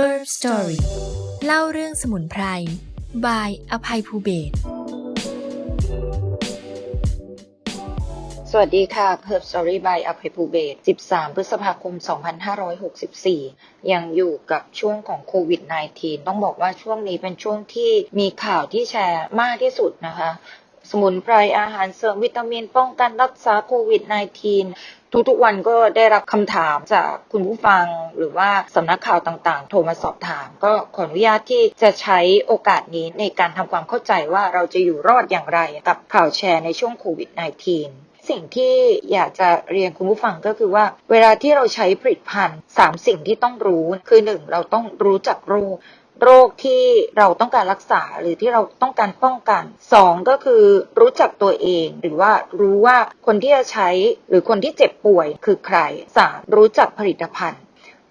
Herb Story เล่าเรื่องสมุนไพรบายอภัยภูเบศสวัสดีค่ะ Herb Story by อภัยภูเบศ13 พฤษภาคม 2564 ยังอยู่กับช่วงของโควิด -19 ต้องบอกว่าช่วงนี้เป็นช่วงที่มีข่าวที่แชร์มากที่สุดนะคะ สมุนไพรอาหารเสริมวิตามินป้องกันรักษาโควิด -19 ทุกๆวันก็ได้รับคำถามจากคุณผู้ฟังหรือว่าสำนักข่าวต่างๆ โทรมาสอบถาม ก็ขออนุญาตที่จะใช้โอกาสนี้ในการทำความเข้าใจว่าเราจะอยู่รอดอย่างไรกับข่าวแชร์ในช่วงโควิด -19 สิ่งที่อยากจะเรียนคุณผู้ฟังก็คือว่า เวลาที่เราใช้ผลิตภัณฑ์สามสิ่งที่ต้องรู้ คือหนึ่งเราต้องรู้จักโรค โรคที่เราต้องการรักษาหรือที่เราต้องการป้องกันสองก็คือรู้จักตัวเอง หรือว่ารู้ว่าคนที่จะใช้หรือคนที่เจ็บป่วยคือใครสามรู้จักผลิตภัณฑ์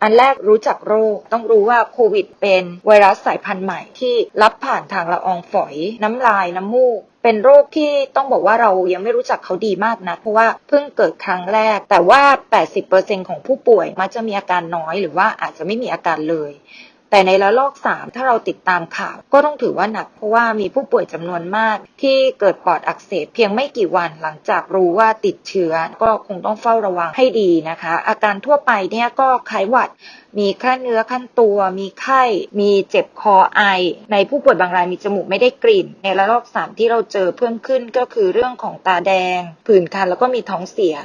อันแรกรู้จักโรค ต้องรู้ว่าโควิดเป็นไวรัสสายพันธุ์ใหม่ที่รับผ่านทางละอองฝอย น้ำลาย น้ำมูก เป็นโรคที่ต้องบอกว่าเรายังไม่รู้จักเขาดีมากนะ เพราะว่าเพิ่งเกิดครั้งแรก แต่ว่า 80%ของผู้ป่วยมักจะมีอาการน้อย หรือว่าอาจจะไม่มีอาการเลย แต่ในระลอก 3 ถ้าเราติดตามข่าว ก็ต้องถือว่าหนักเพราะว่ามีผู้ป่วยจำนวนมาก ที่เกิดปอดอักเสบเพียงไม่กี่วันหลังจากรู้ว่าติดเชื้อ ก็คงต้องเฝ้าระวังให้ดีนะคะ อาการทั่วไปเนี่ยก็คล้ายหวัด มีคลั่นเนื้อขั้นตัวมีไข้มีเจ็บคอไอ ในผู้ป่วยบางรายมีจมูกไม่ได้กลิ่น ในระลอก3ที่เราเจอเพิ่มขึ้นก็คือเรื่องของตาแดง ผื่นคันแล้วก็มีท้องเสีย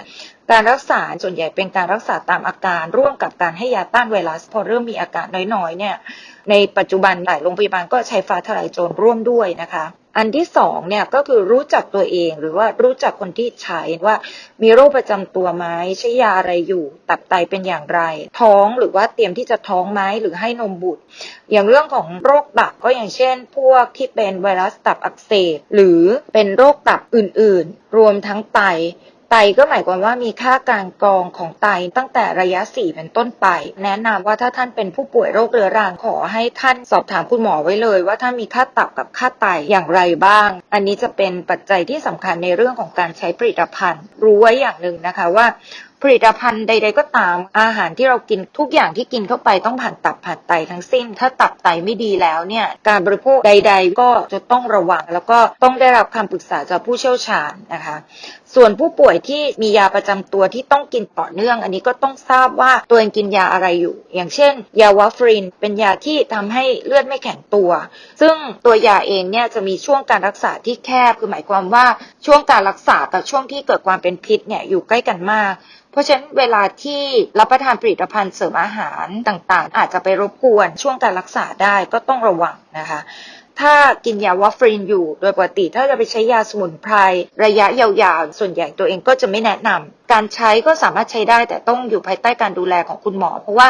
การรักษาส่วนใหญ่เป็นการรักษาตามอาการ ร่วมกับการให้ยาต้านไวรัส พอเริ่มมีอาการน้อยๆเนี่ยในปัจจุบันหลายโรงพยาบาลก็ใช้ฟ้าทลายโจรร่วมด้วยนะคะ อันที่สองเนี่ยก็คือรู้จักตัวเองหรือว่ารู้จักคนที่ใช้ว่ามีโรคประจำตัวไหมใช้ยาอะไรอยู่ ตับไตเป็นอย่างไร ท้องหรือว่าเตรียมที่จะท้องไหมหรือให้นมบุตร อย่างเรื่องของโรคตับก็อย่างเช่น พวกที่เป็นไวรัสตับอักเสบหรือเป็นโรคตับอื่นๆ รวมทั้งไต ไตก็หมายความว่ามีค่าการกรองของไตตั้งแต่ระยะ 4 เป็นต้นไป แนะนำว่าถ้าท่านเป็นผู้ป่วยโรคเรื้อรังขอให้ท่านสอบถามคุณหมอไว้เลย ว่าท่านมีค่าตับกับค่าไตอย่างไรบ้าง อันนี้จะเป็นปัจจัยที่สำคัญในเรื่องของการใช้ผลิตภัณฑ์ รู้ไว้อย่างหนึ่งนะคะว่า ผลิตภัณฑ์ใด ๆ ก็ตาม อาหารที่เรากินทุกอย่างที่กินเข้าไปต้องผ่านตับผ่านไตทั้งสิ้น ถ้าตับไตไม่ดีแล้วเนี่ยการบริโภคใด ๆ ก็จะต้องระวัง แล้วก็ต้องได้รับคำปรึกษาจากผู้เชี่ยวชาญนะคะ ส่วนผู้ป่วยที่มียาประจำตัวที่ต้องกินต่อเนื่อง อันนี้ก็ต้องทราบว่าตัวเองกินยาอะไรอยู่ อย่างเช่น ยาวาฟริน เป็นยาที่ทำให้เลือดไม่แข็งตัว ซึ่งตัวยาเองเนี่ยจะมีช่วงการรักษาที่แคบคือหมายความว่าช่วงการรักษากับช่วงที่เกิดความเป็นพิษเนี่ยอยู่ใกล้กันมากเพราะฉะนั้นเวลาที่รับประทานผลิตภัณฑ์เสริมอาหารต่างๆ อาจจะไปรบกวนช่วงการรักษาได้ก็ต้องระวังนะคะ ถ้ากินยาวาฟรินอยู่โดยปกติถ้าจะไปใช้ยาสมุนไพรระยะยาวๆ ส่วนใหญ่ตัวเองก็จะไม่แนะนำการใช้ก็สามารถใช้ได้แต่ต้องอยู่ภายใต้การดูแลของคุณหมอ เพราะว่า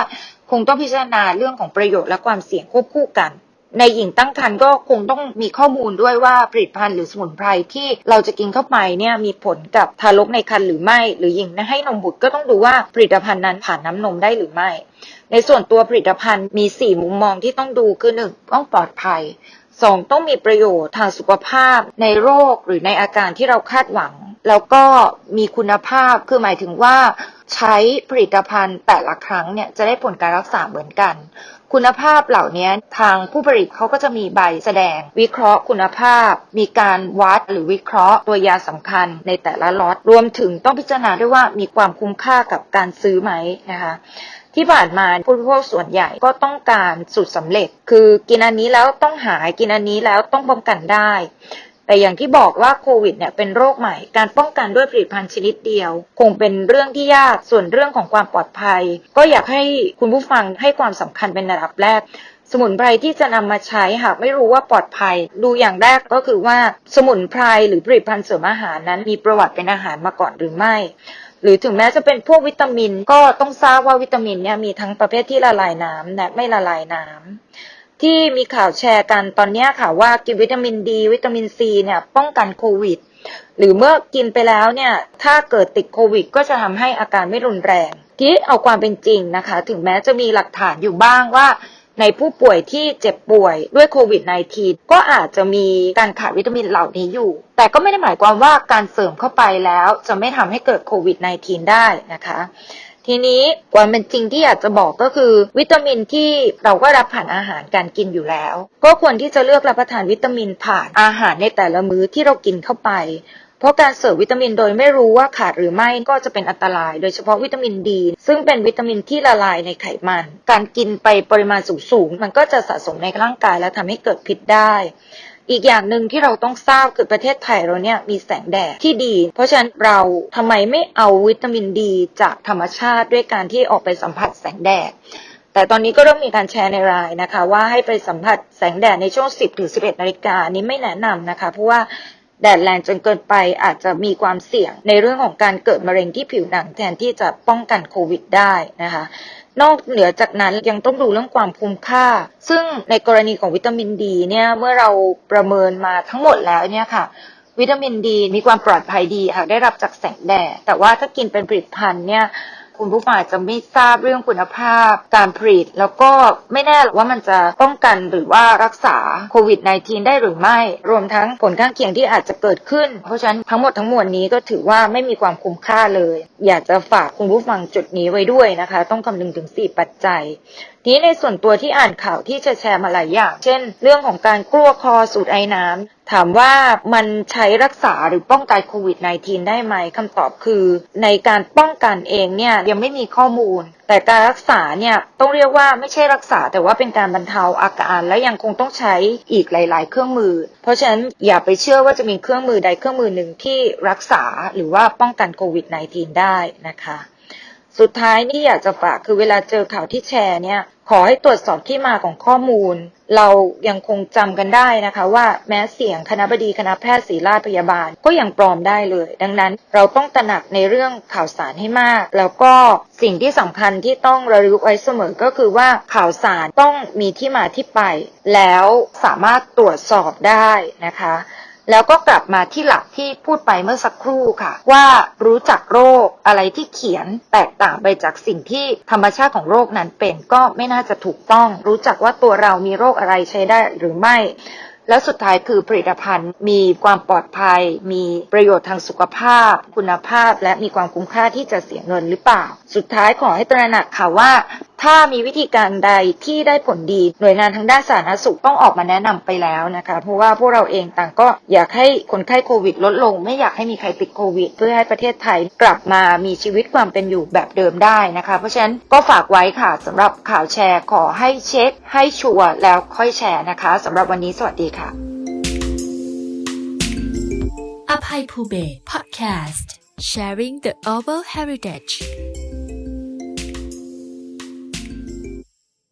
คงต้องพิจารณาเรื่องของประโยชน์และความเสี่ยงควบคู่กัน ในหญิงตั้งครรภ์ก็คงต้องมีข้อมูลด้วยว่าผลิตภัณฑ์หรือสมุนไพรที่เราจะกินเข้าไปเนี่ยมีผลกับทารกในครรภ์หรือไม่ หรือหญิงให้นมบุตรก็ต้องดูว่าผลิตภัณฑ์นั้นผ่านน้ำนมได้หรือไม่ ในส่วนตัวผลิตภัณฑ์มี 4 มุมมองที่ต้องดูคือ1ต้องปลอดภัยสองต้องมีประโยชน์ทางสุขภาพ ในโรคหรือในอาการที่เราคาดหวัง แล้วก็มีคุณภาพคือหมายถึงว่าใช้ผลิตภัณฑ์แต่ละครั้งเนี่ยจะได้ผลการรักษาเหมือนกัน คุณภาพเหล่านี้ทางผู้ผลิตเขาก็จะมีใบแสดง วิเคราะห์คุณภาพ มีการวัดหรือวิเคราะห์ตัวยาสำคัญในแต่ละล็อตรวมถึงต้องพิจารณาด้วยว่ามีความคุ้มค่ากับการซื้อไหมนะคะที่ผ่านมาผู้บริโภคส่วนใหญ่ก็ต้องการสูตรสำเร็จ คือกินอันนี้แล้วต้องหายกินอันนี้แล้วต้องป้องกันได้ แต่อย่างที่บอกว่าโควิดเนี่ยเป็นโรคใหม่ การป้องกันด้วยผลิตภัณฑ์ชนิดเดียว คงเป็นเรื่องที่ยาก ส่วนเรื่องของความปลอดภัย ก็อยากให้คุณผู้ฟังให้ความสำคัญเป็นระดับแรกสมุนไพรที่จะนำมาใช้หากไม่รู้ว่าปลอดภัย ดูอย่างแรกก็คือว่าสมุนไพรหรือผลิตภัณฑ์เสริมอาหารนั้นมีประวัติเป็นอาหารมาก่อนหรือไม่ หรือถึงแม้จะเป็นพวกวิตามิน ก็ต้องทราบว่าวิตามินเนี่ยมีทั้งประเภทที่ละลายน้ำและไม่ละลายน้ำ ที่มีข่าวแชร์กันตอนนี้ค่ะว่ากินวิตามินดี วิตามินซีเนี่ยป้องกันโควิด หรือเมื่อกินไปแล้วเนี่ยถ้าเกิดติดโควิด ก็จะทำให้อาการไม่รุนแรงที่เอาความเป็นจริงนะคะ ถึงแม้จะมีหลักฐานอยู่บ้างว่าในผู้ป่วยที่เจ็บป่วยด้วยโควิด -19 ก็อาจจะมีการขาดวิตามินเหล่านี้อยู่ แต่ก็ไม่ได้หมายความว่าการเสริมเข้าไปแล้วจะไม่ทำให้เกิดโควิด -19 ได้นะคะ ทีนี้ความเป็นจริงที่อยากจะบอกก็คือ วิตามินที่เราก็รับผ่านอาหารการกินอยู่แล้ว ก็ควรที่จะเลือกรับประทานวิตามินผ่านอาหารในแต่ละมื้อที่เรากินเข้าไปเพราะการเสริมวิตามินโดยไม่รู้ว่าขาดหรือไม่ก็จะเป็นอันตราย โดยเฉพาะวิตามินดี ซึ่งเป็นวิตามินที่ละลายในไขมัน การกินไปปริมาณสูงๆมันก็จะสะสมในร่างกายและทำให้เกิดพิษได้ อีกอย่างหนึ่งที่เราต้องทราบคือประเทศไทยเราเนี่ยมีแสงแดดที่ดี เพราะฉะนั้นเราทำไมไม่เอาวิตามินดี จากธรรมชาติด้วยการที่ออกไปสัมผัสแสงแดดแต่ตอนนี้ก็เริ่มมีการแชร์ในรายนะคะ ว่าให้ไปสัมผัสแสงแดดในช่วง 10ถึง11 นาฬิกานนี้ไม่แนะนำนะคะ เพราะว่าแดดแรงจนเกินไปอาจจะมีความเสี่ยงในเรื่องของการเกิดมะเร็งที่ผิวหนังแทนที่จะป้องกันโควิดได้นะคะ นอกเหนือจากนั้นยังต้องดูเรื่องความคุ้มค่า ซึ่งในกรณีของวิตามินดีเนี่ยเมื่อเราประเมินมาทั้งหมดแล้วเนี่ยค่ะวิตามินดีมีความปลอดภัยดีหากได้รับจากแสงแดดแต่ว่าถ้ากินเป็นผลิตภัณฑ์เนี่ย คุณผู้ฟังอาจจะไม่ทราบเรื่องคุณภาพ การผลิต แล้วก็ไม่แน่หรอกว่ามันจะป้องกันหรือว่ารักษาโควิด -19 ได้หรือไม่ รวมทั้งผลข้างเคียงที่อาจจะเกิดขึ้น เพราะฉะนั้นทั้งหมดทั้งมวลนี้ก็ถือว่าไม่มีความคุ้มค่าเลย อยากจะฝากคุณผู้ฟังจุดนี้ไว้ด้วยนะคะ ต้องคำนึงถึง 4 ปัจจัย ทีนี้ในส่วนตัวที่อ่านข่าวที่จะแชร์มาหลายอย่าง เช่น เรื่องของการกลัวคอสูดไอน้ำถามว่ามันใช้รักษาหรือป้องกันโควิด -19 ได้ไหมคำตอบคือ ในการป้องกันเองเนี่ยยังไม่มีข้อมูล แต่การรักษาเนี่ยต้องเรียกว่าไม่ใช่รักษา แต่ว่าเป็นการบรรเทาอาการและยังคงต้องใช้อีกหลาย ๆ เครื่องมือ เพราะฉะนั้นอย่าไปเชื่อว่าจะมีเครื่องมือใดเครื่องมือหนึ่งที่รักษาหรือว่าป้องกันโควิด -19 ได้นะคะ สุดท้ายนี่อยากจะฝากคือเวลาเจอข่าวที่แชร์เนี่ยขอให้ตรวจสอบที่มาของข้อมูล เรายังคงจำกันได้นะคะ ว่าแม้เสียงคณะบดีคณะแพทย์ศิริราชพยาบาลก็ยังปลอมได้เลย ดังนั้นเราต้องตระหนักในเรื่องข่าวสารให้มาก แล้วก็สิ่งที่สำคัญที่ต้องระลึกไว้เสมอก็คือว่าข่าวสารต้องมีที่มาที่ไป แล้วสามารถตรวจสอบได้นะคะ แล้วก็กลับมาที่หลักที่พูดไปเมื่อสักครู่ค่ะ ว่ารู้จักโรคอะไรที่เขียนแตกต่างไปจากสิ่งที่ธรรมชาติของโรคนั้นเป็นก็ไม่น่าจะถูกต้อง รู้จักว่าตัวเรามีโรคอะไรใช้ได้หรือไม่แล้วสุดท้ายคือผลิตภัณฑ์มีความปลอดภัย มีประโยชน์ทางสุขภาพ คุณภาพ และมีความคุ้มค่าที่จะเสียเงินหรือเปล่า สุดท้ายขอให้ตระหนักค่ะว่า ถ้ามีวิธีการใดที่ได้ผลดีหน่วยงานทางด้านสาธารณสุขต้องออกมาแนะนำไปแล้วนะคะ เพราะว่าพวกเราเองต่างก็อยากให้คนไข้โควิดลดลง ไม่อยากให้มีใครติดโควิด เพื่อให้ประเทศไทยกลับมามีชีวิตความเป็นอยู่แบบเดิมได้นะคะ เพราะฉะนั้นก็ฝากไว้ค่ะสำหรับข่าวแชร์ขอให้เช็ค ให้ชัวร์แล้วค่อยแชร์นะคะสำหรับวันนี้สวัสดีค่ะ อภัยภูเบศ Podcast Sharing the Oval Heritage